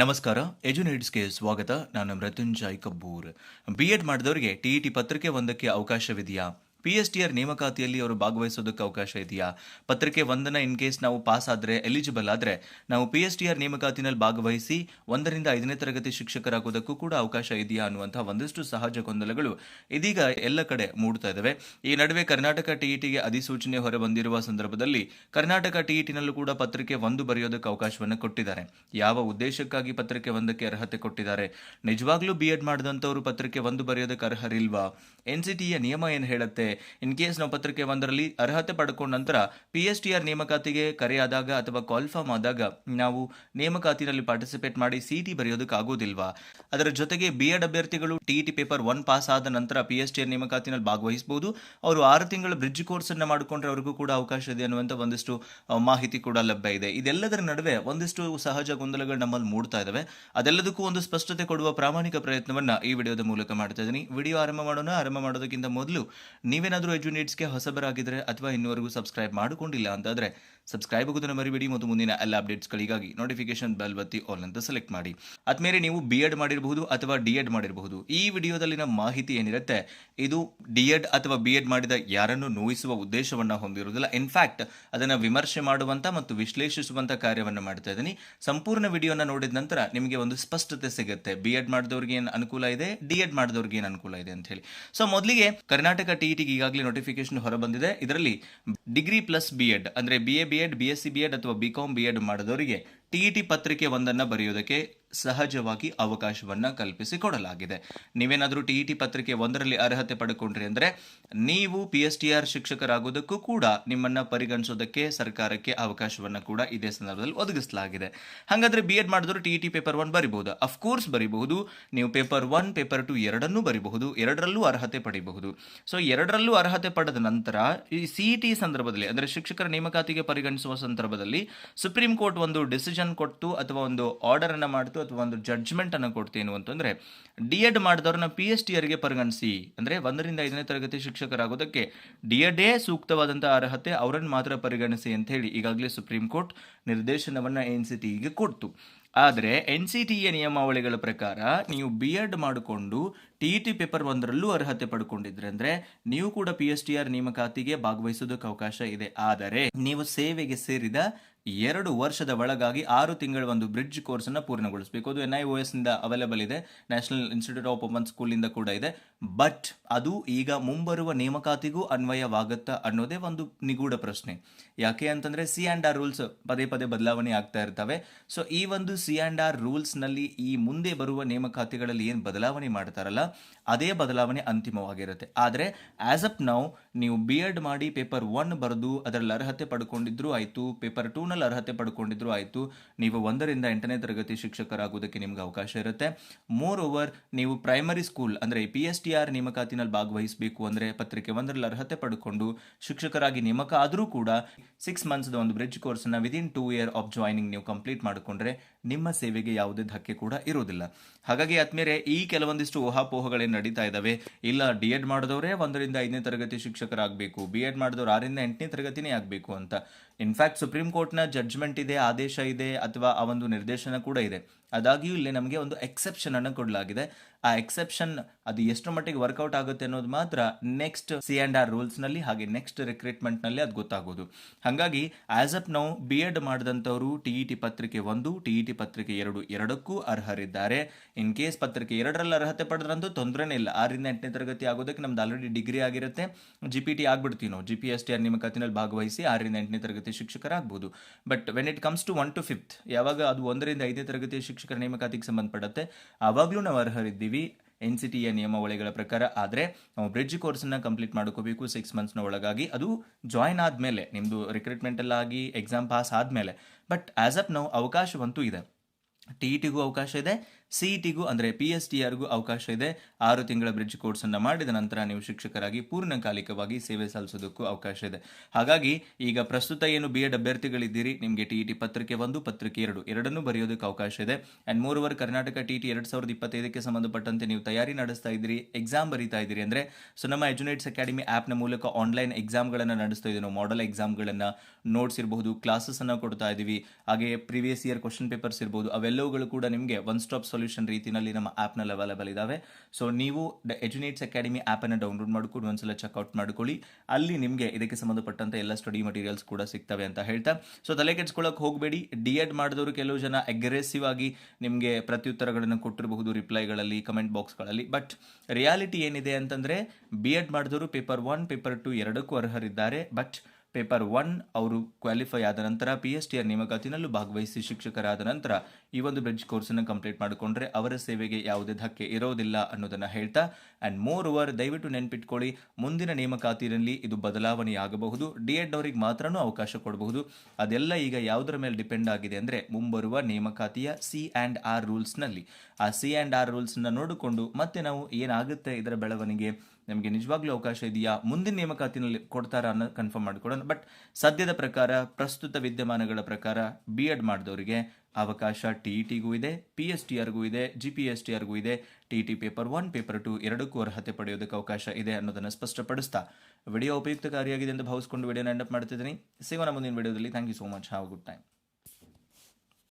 ನಮಸ್ಕಾರ ಎಜುನೇಟ್ಸ್ಗೆ ಸ್ವಾಗತ. ನಾನು ಮೃತ್ಯುಂಜಯ್ ಕಬ್ಬೂರ್ ಬಿ ಎಡ್ ಮಾಡಿದವರಿಗೆ ಟಿಇಟಿ ಪತ್ರಿಕೆ ಒಂದಕ್ಕೆ ಅವಕಾಶವಿದೆಯಾ? ಪಿ ಎಸ್ ಟಿ ಆರ್ ನೇಮಕಾತಿಯಲ್ಲಿ ಅವರು ಭಾಗವಹಿಸೋದಕ್ಕೆ ಅವಕಾಶ ಇದೆಯಾ? ಪತ್ರಿಕೆ ಒಂದನ ಇನ್ ಕೇಸ್ ನಾವು ಪಾಸ್ ಆದರೆ ಎಲಿಜಿಬಲ್ ಆದರೆ ನಾವು ಪಿ ಎಸ್ ಟಿ ಆರ್ ನೇಮಕಾತಿನಲ್ಲಿ ಭಾಗವಹಿಸಿ ಒಂದರಿಂದ ಐದನೇ ತರಗತಿ ಶಿಕ್ಷಕರಾಗೋದಕ್ಕೂ ಕೂಡ ಅವಕಾಶ ಇದೆಯಾ ಅನ್ನುವಂತಹ ಒಂದಿಷ್ಟು ಸಹಜ ಗೊಂದಲಗಳು ಇದೀಗ ಎಲ್ಲ ಕಡೆ ಮೂಡ್ತಾ ಇದ್ದಾವೆ ಈ ನಡುವೆ ಕರ್ನಾಟಕ ಟಿಇಟಿಗೆ ಅಧಿಸೂಚನೆ ಹೊರಬಂದಿರುವ ಸಂದರ್ಭದಲ್ಲಿ ಕರ್ನಾಟಕ ಟಿಇಟಿನಲ್ಲೂ ಕೂಡ ಪತ್ರಿಕೆ ಒಂದು ಬರೆಯೋದಕ್ಕೆ ಅವಕಾಶವನ್ನು ಕೊಟ್ಟಿದ್ದಾರೆ. ಯಾವ ಉದ್ದೇಶಕ್ಕಾಗಿ ಪತ್ರಿಕೆ ಒಂದಕ್ಕೆ ಅರ್ಹತೆ ಕೊಟ್ಟಿದ್ದಾರೆ? ನಿಜವಾಗ್ಲೂ ಬಿ ಎಡ್ ಮಾಡಿದಂಥವರು ಪತ್ರಿಕೆ ಒಂದು ಬರೆಯೋದಕ್ಕೆ ಅರ್ಹರಿಲ್ವಾ? ಎನ್ ಸಿ ಟಿಯ ನಿಯಮ ಏನು ಹೇಳುತ್ತೆ? ಇನ್ ಕೇಸ್ ನಾವು ಪತ್ರಿಕೆ ಒಂದರಲ್ಲಿ ಅರ್ಹತೆ ಪಡ್ಕೊಂಡ ನಂತರ ಪಿ ಎಸ್ ಟಿ ಆರ್ ನೇಮಕಾತಿಗೆ ಕರೆಯಾದಾಗ ಅಥವಾ ಕ್ವಾಲಿಫಾರ್ಮ್ ಆದಾಗ ನಾವು ನೇಮಕಾತಿನಲ್ಲಿ ಪಾರ್ಟಿಸಿಪೇಟ್ ಮಾಡಿ ಸಿಟಿ ಬರೆಯೋದಕ್ಕೆ ಆಗೋದಿಲ್ವಾ? ಅದರ ಜೊತೆಗೆ ಬಿ ಎಡ್ ಅಭ್ಯರ್ಥಿಗಳು T T paper one pass ಆದ ನಂತರ ಪಿ ಎಸ್ ಟಿ ಆರ್ ನೇಮಕಾತಿನಲ್ಲಿ ಭಾಗವಹಿಸಬಹುದು. ಅವರು ಆರು ತಿಂಗಳ ಬ್ರಿಡ್ಜ್ ಕೋರ್ಸ್ ಅನ್ನ ಮಾಡಿಕೊಂಡ್ರೆ ಅವರಿಗೂ ಕೂಡ ಅವಕಾಶ ಇದೆ ಅನ್ನುವಂಥ ಒಂದಿಷ್ಟು ಮಾಹಿತಿ ಕೂಡ ಲಭ್ಯ ಇದೆ. ಇದೆಲ್ಲದರ ನಡುವೆ ಒಂದಿಷ್ಟು ಸಹಜ ಗೊಂದಲಗಳು ನಮ್ಮಲ್ಲಿ ಮೂಡ್ತಾ ಇದಾವೆ. ಅದೆಲ್ಲದಕ್ಕೂ ಒಂದು ಸ್ಪಷ್ಟತೆ ಕೊಡುವ ಪ್ರಾಮಾಣಿಕ ಪ್ರಯತ್ನವನ್ನ ಈ ವಿಡಿಯೋದ ಮೂಲಕ ಮಾಡ್ತಾ ಇದ್ದೀನಿ. ವಿಡಿಯೋ ಆರಂಭ ಮಾಡೋಣ. ಆರಂಭ ಮಾಡೋದಕ್ಕಿಂತ ಮೊದಲು ನೀವೇನಾದರೂ ಎಜುನೇಟ್ಸ್ಗೆ ಹೊಸಬರಾಗಿದ್ದರೆ ಅಥವಾ ಇನ್ನೂವರೆಗೂ ಸಬ್ಸ್ಕ್ರೈಬ್ ಮಾಡಿಕೊಂಡಿಲ್ಲ ಅಂತಾದರೆ ಸಬ್ಸ್ಕ್ರೈಬ್ ಆಗೋದನ್ನು ಮರಿಬೇಡಿ ಮತ್ತು ಮುಂದಿನ ಎಲ್ಲ ಅಪ್ಡೇಟ್ಸ್ಗಳಿಗಾಗಿ ನೋಟಿಫಿಕೇಶನ್ ಬೆಲ್ ಒತ್ತಿ ಆಲ್ ಅಂತ ಸೆಲೆಕ್ಟ್ ಮಾಡಿ. ಅದ್ಮೇಲೆ ನೀವು ಬಿ ಎಡ್ ಮಾಡಿರಬಹುದು ಅಥವಾ ಡಿ ಎಡ್ ಮಾಡಿರಬಹುದು. ಈ ವಿಡಿಯೋದಲ್ಲಿನ ಮಾಹಿತಿ ಏನಿರುತ್ತೆ? ಇದು ಡಿ ಎಡ್ ಅಥವಾ ಬಿ ಎಡ್ ಮಾಡಿದ ಯಾರನ್ನು ನೋಯಿಸುವ ಉದ್ದೇಶವನ್ನು ಹೊಂದಿರುವುದಿಲ್ಲ. ಇನ್ಫ್ಯಾಕ್ಟ್ ಅದನ್ನು ವಿಮರ್ಶೆ ಮಾಡುವಂಥ ಮತ್ತು ವಿಶ್ಲೇಷಿಸುವಂಥ ಕಾರ್ಯವನ್ನು ಮಾಡ್ತಾ ಇದ್ದೀನಿ. ಸಂಪೂರ್ಣ ವಿಡಿಯೋನ ನೋಡಿದ ನಂತರ ನಿಮಗೆ ಒಂದು ಸ್ಪಷ್ಟತೆ ಸಿಗುತ್ತೆ. ಬಿ ಎಡ್ ಮಾಡಿದವ್ರಿಗೆ ಏನು ಅನುಕೂಲ ಇದೆ? ಡಿ ಎಡ್ ಮಾಡಿದವ್ರಿಗೆ ಏನು ಅನುಕೂಲ ಇದೆ ಅಂತ ಹೇಳಿ. ಸೊ ಮೊದಲಿಗೆ ಕರ್ನಾಟಕ ಟಿಇಟಿಗೆ ಈಗಾಗಲೇ ನೋಟಿಫಿಕೇಶನ್ ಹೊರಬಂದಿದೆ. ಇದರಲ್ಲಿ ಡಿಗ್ರಿ ಪ್ಲಸ್ ಬಿ ಎಡ್ ಅಂದ್ರೆ B A B Ed B S C B Ed ಅಥವಾ ಬಿ ಕಾಮ್ ಬಿ ಎಡ್ ಮಾಡಿದವರಿಗೆ ಟಿಇಟಿ ಪತ್ರಿಕೆ ಒಂದನ್ನ ಬರೆಯೋದಕ್ಕೆ ಸಹಜವಾಗಿ ಅವಕಾಶವನ್ನ ಕಲ್ಪಿಸಿ ಕೊಡಲಾಗಿದೆ ನೀವೇನಾದರೂ ಟಿ ಪತ್ರಿಕೆ ಒಂದರಲ್ಲಿ ಅರ್ಹತೆ ಪಡ್ಕೊಂಡ್ರಿ ಅಂದರೆ ನೀವು ಪಿ ಎಸ್ ಟಿ ಆರ್ ಶಿಕ್ಷಕರಾಗೋದಕ್ಕೂ ಕೂಡ ನಿಮ್ಮನ್ನು ಪರಿಗಣಿಸೋದಕ್ಕೆ ಸರ್ಕಾರಕ್ಕೆ ಅವಕಾಶವನ್ನು ಕೂಡ ಇದೇ ಸಂದರ್ಭದಲ್ಲಿ ಒದಗಿಸಲಾಗಿದೆ. ಹಾಗಾದ್ರೆ ಬಿ ಎಡ್ ಮಾಡಿದ್ರು ಟಿ ಪೇಪರ್ ಒನ್ ಬರಿಬಹುದು. ಅಫ್ಕೋರ್ಸ್ ಬರಿಬಹುದು. ನೀವು ಪೇಪರ್ ಒನ್ ಪೇಪರ್ ಟು ಎರಡನ್ನೂ ಬರಿಬಹುದು. ಎರಡರಲ್ಲೂ ಅರ್ಹತೆ ಪಡಿಬಹುದು. ಸೊ ಎರಡರಲ್ಲೂ ಅರ್ಹತೆ ಪಡೆದ ನಂತರ ಈ ಸಿ ಟಿ ಸಂದರ್ಭದಲ್ಲಿ, ಅಂದರೆ ಶಿಕ್ಷಕರ ನೇಮಕಾತಿಗೆ ಪರಿಗಣಿಸುವ ಸಂದರ್ಭದಲ್ಲಿ ಸುಪ್ರೀಂ ಕೋರ್ಟ್ ಒಂದು ಡಿಸಿಷನ್ ಕೊಟ್ಟು ಅಥವಾ ಒಂದು ಆರ್ಡರ್ ಅನ್ನು ಮಾಡ್ತು ಅಥವಾ ಒಂದು ಜಡ್ಜ್ಮೆಂಟ್ ಅನ್ನು ಕೊಡ್ತೇನು ಅಂತಂದ್ರೆ ಡಿ ಎಡ್ ಮಾಡಿದವ್ರನ್ನ ಪಿ ಎಸ್ ಟಿ ಅವರಿಗೆ ಪರಿಗಣಿಸಿ. ಅಂದ್ರೆ ಒಂದರಿಂದ ಐದನೇ ತರಗತಿ ಶಿಕ್ಷಕರಾಗೋದಕ್ಕೆ ಡಿ ಎಡೇ ಸೂಕ್ತವಾದಂತಹ ಅರ್ಹತೆ ಅವರನ್ನು ಮಾತ್ರ ಪರಿಗಣಿಸಿ ಅಂತ ಹೇಳಿ ಈಗಾಗಲೇ ಸುಪ್ರೀಂ ಕೋರ್ಟ್ ನಿರ್ದೇಶನವನ್ನ ಎನ್ ಸಿ ಟಿಗೆ ಕೊಡ್ತು. ಆದರೆ ಎನ್ ಸಿ ಟಿಯ ನಿಯಮಾವಳಿಗಳ ಪ್ರಕಾರ ನೀವು ಬಿ ಎಡ್ ಮಾಡಿಕೊಂಡು ಟಿ ಟಿ ಪೇಪರ್ ಒಂದರಲ್ಲೂ ಅರ್ಹತೆ ಪಡ್ಕೊಂಡಿದ್ರೆ ಅಂದ್ರೆ ನೀವು ಕೂಡ ಪಿ ಎಸ್ ಟಿ ಆರ್ ನೇಮಕಾತಿಗೆ ಭಾಗವಹಿಸೋದಕ್ಕೆ ಅವಕಾಶ ಇದೆ. ಆದರೆ ನೀವು ಸೇವೆಗೆ ಸೇರಿದ ಎರಡು ವರ್ಷದ ಒಳಗಾಗಿ ಆರು ತಿಂಗಳ ಒಂದು ಬ್ರಿಡ್ಜ್ ಕೋರ್ಸನ್ನು ಪೂರ್ಣಗೊಳಿಸಬೇಕು. ಅದು ಎನ್ ಐ ಓ ಎಸ್ ಇಂದ ಅವೈಲೇಬಲ್ ಇದೆ. ನ್ಯಾಷನಲ್ ಇನ್ಸ್ಟಿಟ್ಯೂಟ್ ಆಫ್ ಓಪನ್ ಸ್ಕೂಲಿಂದ ಕೂಡ ಇದೆ. ಬಟ್ ಅದು ಈಗ ಮುಂಬರುವ ನೇಮಕಾತಿಗೂ ಅನ್ವಯವಾಗುತ್ತಾ ಅನ್ನೋದೇ ಒಂದು ನಿಗೂಢ ಪ್ರಶ್ನೆ. ಯಾಕೆ ಅಂತಂದ್ರೆ ಸಿ ಆ್ಯಂಡ್ ಆರ್ ರೂಲ್ಸ್ ಪದೇ ಪದೇ ಬದಲಾವಣೆ ಆಗ್ತಾ ಇರ್ತವೆ. ಸೊ ಈ ಒಂದು ಸಿ ಆ್ಯಂಡ್ ಆರ್ ರೂಲ್ಸ್ನಲ್ಲಿ ಈ ಮುಂದೆ ಬರುವ ನೇಮಕಾತಿಗಳಲ್ಲಿ ಏನು ಬದಲಾವಣೆ ಮಾಡ್ತಾರಲ್ಲ, ಅದೇ ಬದಲಾವಣೆ ಅಂತಿಮವಾಗಿರುತ್ತೆ. ಆದರೆ ಆಸ್ ಅಪ್ ನಾವು ನೀವು ಬಿ ಎಡ್ ಮಾಡಿ ಪೇಪರ್ ಒನ್ ಬರೆದು ಅದರಲ್ಲಿ ಅರ್ಹತೆ ಪಡ್ಕೊಂಡಿದ್ರು ಆಯಿತು ಪೇಪರ್ ಟೂನಲ್ಲಿ ಅರ್ಹತೆ ಪಡ್ಕೊಂಡಿದ್ರು ಆಯಿತು, ನೀವು ಒಂದರಿಂದ ಎಂಟನೇ ತರಗತಿ ಶಿಕ್ಷಕರಾಗೋದಕ್ಕೆ ನಿಮ್ಗೆ ಅವಕಾಶ ಇರುತ್ತೆ. ಮೋರ್ ಓವರ್ ನೀವು ಪ್ರೈಮರಿ ಸ್ಕೂಲ್ ಅಂದರೆ ಪಿ ಎಸ್ ಟಿ ಆರ್ ನೇಮಕಾತಿನಲ್ಲಿ ಭಾಗವಹಿಸಬೇಕು ಅಂದರೆ ಪತ್ರಿಕೆ ಒಂದರಲ್ಲಿ ಅರ್ಹತೆ ಪಡ್ಕೊಂಡು ಶಿಕ್ಷಕರಾಗಿ ನೇಮಕ ಆದರೂ ಕೂಡ ಸಿಕ್ಸ್ ಮಂತ್ಸ್ದ ಒಂದು ಬ್ರಿಡ್ಜ್ ಕೋರ್ಸ್ನ within two year of joining ನೀವು ಕಂಪ್ಲೀಟ್ ಮಾಡಿಕೊಂಡ್ರೆ ನಿಮ್ಮ ಸೇವೆಗೆ ಯಾವುದೇ ಧಕ್ಕೆ ಕೂಡ ಇರೋದಿಲ್ಲ ಹಾಗಾಗಿ ಆದ್ಮೇಲೆ ಈ ಕೆಲವೊಂದಿಷ್ಟು ಊಹಾಪೋಹಗಳೇ ನಡೀತಾ ಇದ್ದಾವೆ. ಇಲ್ಲ ಡಿ ಎಡ್ ಮಾಡಿದವರೇ ಒಂದರಿಂದ ಐದನೇ ತರಗತಿ ಶಿಕ್ಷಕರಾಗಬೇಕು ಬಿ ಎಡ್ ಮಾಡಿದವರು ಆರರಿಂದ ಎಂಟನೇ ತರಗತಿನೇ ಆಗಬೇಕು ಅಂತ. ಇನ್ಫ್ಯಾಕ್ಟ್ ಸುಪ್ರೀಂ ಕೋರ್ಟ್ನ ಜಡ್ಜ್ಮೆಂಟ್ ಇದೆ, ಆದೇಶ ಇದೆ, ಅಥವಾ ಆ ಒಂದು ನಿರ್ದೇಶನ ಕೂಡ ಇದೆ. ಆದಾಗ್ಯೂ ಇಲ್ಲಿ ನಮಗೆ ಒಂದು ಎಕ್ಸೆಪ್ಷನ್ ಅನ್ನು ಕೊಡಲಾಗಿದೆ. ಆ ಎಕ್ಸೆಪ್ಷನ್ ಅದು ಎಷ್ಟು ಮಟ್ಟಿಗೆ ವರ್ಕೌಟ್ ಆಗುತ್ತೆ ಅನ್ನೋದು ಮಾತ್ರ ನೆಕ್ಸ್ಟ್ ಸಿ ಆ್ಯಂಡ್ ಆರ್ ರೂಲ್ಸ್ನಲ್ಲಿ ಹಾಗೆ ನೆಕ್ಸ್ಟ್ ರಿಕ್ರೂಟ್ಮೆಂಟ್ನಲ್ಲಿ ಅದು ಗೊತ್ತಾಗೋದು. ಹಾಗಾಗಿ ಆ್ಯಸ್ ಅಪ್ ನಾವು ಬಿ ಎಡ್ ಮಾಡಿದಂಥವರು ಟಿ ಇ ಟಿ ಪತ್ರಿಕೆ ಒಂದು ಟಿ ಇ ಟಿ ಪತ್ರಿಕೆ ಎರಡು, ಎರಡಕ್ಕೂ ಅರ್ಹರಿದ್ದಾರೆ. ಇನ್ ಕೇಸ್ ಪತ್ರಿಕೆ ಎರಡರಲ್ಲಿ ಅರ್ಹತೆ ಪಡೆದ್ರಂತೂ ತೊಂದರೆನೇ ಇಲ್ಲ. ಆರರಿಂದ ಎಂಟನೇ ತರಗತಿ ಆಗೋದಕ್ಕೆ ನಮ್ದು ಆಲ್ರೆಡಿ ಡಿಗ್ರಿ ಆಗಿರುತ್ತೆ. ಜಿ ಪಿ ಟಿ ಆಗ್ಬಿಡ್ತೀವಿ ನಾವು. G P S T R ನೇಮಕಾತಿನಲ್ಲಿ ಭಾಗವಹಿಸಿ ಆರರಿಂದ ಎಂಟನೇ ತರಗತಿ ಶಿಕ್ಷಕರಾಗ್ಬೋದು. But when it comes to one to fifth ಯಾವಾಗ ಅದು ಒಂದರಿಂದ ಐದನೇ ತರಗತಿ ಶಿಕ್ಷಕರ ನೇಮಕಾತಿಗೆ ಸಂಬಂಧಪಡುತ್ತೆ ಆವಾಗಲೂ ನಾವು ಅರ್ಹರಿದ್ದೀವಿ. ಎನ್ ಸಿ ಟಿಯ ನಿಯಮಾವಳಿಗಳ ಪ್ರಕಾರ ಆದರೆ ನಾವು ಬ್ರಿಡ್ಜ್ ಕೋರ್ಸನ್ನ ಕಂಪ್ಲೀಟ್ ಮಾಡ್ಕೋಬೇಕು ಸಿಕ್ಸ್ ಮಂತ್ಸ್ನ ಒಳಗಾಗಿ. ಅದು ಜಾಯ್ನ್ ಆದಮೇಲೆ ನಿಮ್ಮದು ರಿಕ್ರೂಟ್ಮೆಂಟ್ ಎಲ್ಲ ಆಗಿ ಎಕ್ಸಾಮ್ ಪಾಸ್ ಆದಮೇಲೆ. ಬಟ್ ಆಸ್ ಅಪ್ ನಾವು ಅವಕಾಶವಂತೂ ಇದೆ. ಟಿ ಇ ಟಿಗೂ ಅವಕಾಶ ಇದೆ. ಸಿಇಟಿಗೂ ಅಂದರೆ ಪಿ ಎಸ್ ಟಿ ಆರ್ಗೂ ಅವಕಾಶ ಇದೆ. ಆರು ತಿಂಗಳ ಬ್ರಿಡ್ಜ್ ಕೋರ್ಸನ್ನು ಮಾಡಿದ ನಂತರ ನೀವು ಶಿಕ್ಷಕರಾಗಿ ಪೂರ್ಣಕಾಲಿಕವಾಗಿ ಸೇವೆ ಸಲ್ಲಿಸೋದಕ್ಕೂ ಅವಕಾಶ ಇದೆ. ಹಾಗಾಗಿ ಈಗ ಪ್ರಸ್ತುತ ಏನು ಬಿ ಎಡ್ ಅಭ್ಯರ್ಥಿಗಳಿದ್ದೀರಿ? ನಿಮಗೆ ಟಿ ಟಿ ಪತ್ರಿಕೆ ಒಂದು, ಪತ್ರಿಕೆ ಎರಡು, ಎರಡನ್ನೂ ಬರೆಯೋದಕ್ಕೆ ಅವಕಾಶ ಇದೆ. ಆ್ಯಂಡ್ ಮೂರ್ ಕರ್ನಾಟಕ ಟಿ ಟಿ ಎರಡು ಸಾವಿರದ ಇಪ್ಪತ್ತೈದಕ್ಕೆ ಸಂಬಂಧಪಟ್ಟಂತೆ ನೀವು ತಯಾರಿ ನಡೆಸ್ತಾ ಇದ್ದೀರಿ ಎಕ್ಸಾಮ್ ಬರೀತಾ ಇದ್ದೀರಿ ಅಂದರೆ ಸೊ ನಮ್ಮ ಎಜುನೇಟ್ಸ್ ಅಕಾಡೆಮಿ ಆ್ಯಪ್ನ ಮೂಲಕ ಆನ್ಲೈನ್ ಎಕ್ಸಾಮ್ಗಳನ್ನು ನಡೆಸ್ತಾ ಇದ್ದೀವಿ. ನಾವು ಮಾಡೆಲ್ ಎಕ್ಸಾಮ್ಗಳನ್ನು ನೋಟ್ಸ್ ಇರಬಹುದು ಕ್ಲಾಸಸ್ಸನ್ನು ಕೊಡ್ತಾ ಇದ್ದೀವಿ. ಹಾಗೆ ಪ್ರೀವಿಯಸ್ ಇಯರ್ ಕ್ವಶನ್ ಪೇಪರ್ಸ್ ಇರ್ಬೋದು, ಅವೆಲ್ಲವುಗಳು ಕೂಡ ನಿಮಗೆ ಒನ್ ಸ್ಟಾಪ್ ಸೊಲ್ಯೂಷನ್ ರೀತಿಯಲ್ಲಿ ನಮ್ಮ ಆ್ಯಪ್ನಲ್ಲಿ ಅವೈಲೇಬಲ್ ಇದಾವೆ. ಸೊ ನೀವು ದ ಎಜುನೇಟ್ಸ್ ಅಕಾಡೆಮಿ ಆ್ಯಪನ್ನು ಡೌನ್ಲೋಡ್ ಮಾಡಿಕೊಂಡು ಒಂದ್ಸಲ ಚೆಕ್ಔಟ್ ಮಾಡ್ಕೊಳ್ಳಿ. ಅಲ್ಲಿ ನಿಮಗೆ ಇದಕ್ಕೆ ಸಂಬಂಧಪಟ್ಟಂತೆ ಎಲ್ಲ ಸ್ಟಡಿ ಮಟೀರಿಯಲ್ಸ್ ಕೂಡ ಸಿಗ್ತವೆ ಅಂತ ಹೇಳ್ತಾ. ಸೊ ತಲೆ ಕೆಡ್ಸ್ಕೊಳ್ಳೋಕೆ ಹೋಗಬೇಡಿ. ಡಿ ಎಡ್ ಮಾಡಿದವರು ಕೆಲವು ಜನ ಅಗ್ರೆಸಿವ್ ಆಗಿ ನಿಮಗೆ ಪ್ರತ್ಯುತ್ತರಗಳನ್ನು ಕೊಟ್ಟಿರಬಹುದು ರಿಪ್ಲೈಗಳಲ್ಲಿ ಕಮೆಂಟ್ ಬಾಕ್ಸ್ಗಳಲ್ಲಿ ಬಟ್ ರಿಯಾಲಿಟಿ ಏನಿದೆ ಅಂತಂದರೆ ಬಿ ಎಡ್ ಮಾಡಿದವರು ಪೇಪರ್ ಒನ್ ಪೇಪರ್ ಟು ಎರಡಕ್ಕೂ ಅರ್ಹರಿದ್ದಾರೆ. ಬಟ್ ಪೇಪರ್ ಒನ್, ಅವರು ಕ್ವಾಲಿಫೈ ಆದ ನಂತರ ಪಿ ಡಿ ಆರ್ ನೇಮಕಾತಿನಲ್ಲೂ ಭಾಗವಹಿಸಿ ಶಿಕ್ಷಕರಾದ ನಂತರ ಈ ಒಂದು ಬ್ರಿಡ್ಜ್ ಕೋರ್ಸನ್ನು ಕಂಪ್ಲೀಟ್ ಮಾಡಿಕೊಂಡ್ರೆ ಅವರ ಸೇವೆಗೆ ಯಾವುದೇ ಧಕ್ಕೆ ಇರೋದಿಲ್ಲ ಅನ್ನೋದನ್ನು ಹೇಳ್ತಾ ಆ್ಯಂಡ್ ಮೋರ್ ಓವರ್ ದಯವಿಟ್ಟು ನೆನ್ಪಿಟ್ಕೊಳ್ಳಿ, ಮುಂದಿನ ನೇಮಕಾತಿನಲ್ಲಿ ಇದು ಬದಲಾವಣೆಯಾಗಬಹುದು ಡಿ ಎಡ್ ಅವರಿಗೆ ಮಾತ್ರನೂ ಅವಕಾಶ ಕೊಡಬಹುದು. ಅದೆಲ್ಲ ಈಗ ಯಾವುದರ ಮೇಲೆ ಡಿಪೆಂಡ್ ಆಗಿದೆ ಅಂದರೆ ಮುಂಬರುವ ನೇಮಕಾತಿಯ ಸಿ ಆ್ಯಂಡ್ ಆರ್ ರೂಲ್ಸ್ನಲ್ಲಿ ಆ ಸಿ ಆ್ಯಂಡ್ ಆರ್ ರೂಲ್ಸ್ನ ನೋಡಿಕೊಂಡು ಮತ್ತೆ ನಾವು ಏನಾಗುತ್ತೆ ಇದರ ಬೆಳವಣಿಗೆ? ನಮಗೆ ನಿಜವಾಗ್ಲೂ ಅವಕಾಶ ಇದೆಯಾ? ಮುಂದಿನ ನೇಮಕಾತಿನಲ್ಲಿ ಕೊಡ್ತಾರಾ ಅನ್ನೋ ಕನ್ಫರ್ಮ್ ಮಾಡಿಕೊಡೋಣ ಬಟ್ ಸದ್ಯದ ಪ್ರಕಾರ, ಪ್ರಸ್ತುತ ವಿದ್ಯಮಾನಗಳ ಪ್ರಕಾರ ಬಿ ಎಡ್ ಮಾಡಿದವರಿಗೆ ಅವಕಾಶ ಟಿ ಇ ಟಿಗೂ ಇದೆ ಪಿ ಎಸ್ ಟಿ ಆರ್ಗೂ ಇದೆ ಜಿ ಪಿ ಎಸ್ ಟಿ ಆರ್ಗೂ ಇದೆ T T paper one paper two ಎರಡಕ್ಕೂ ಅರ್ಹತೆ ಪಡೆಯೋದಕ್ಕೆ ಅವಕಾಶ ಇದೆ ಅನ್ನೋದನ್ನು ಸ್ಪಷ್ಟಪಡಿಸ್ತಾ ವಿಡಿಯೋ ಉಪಯುಕ್ತಕಾರಿಯಾಗಿದೆ ಎಂದು ಭಾವಿಸಿಕೊಂಡು ವಿಡಿಯೋನ ಎಂಡಪ್ ಮಾಡ್ತಿದ್ದೀನಿ. ಸಿಗೋಣ ಮುಂದಿನ ವಿಡಿಯೋದಲ್ಲಿ. Thank you so much have good time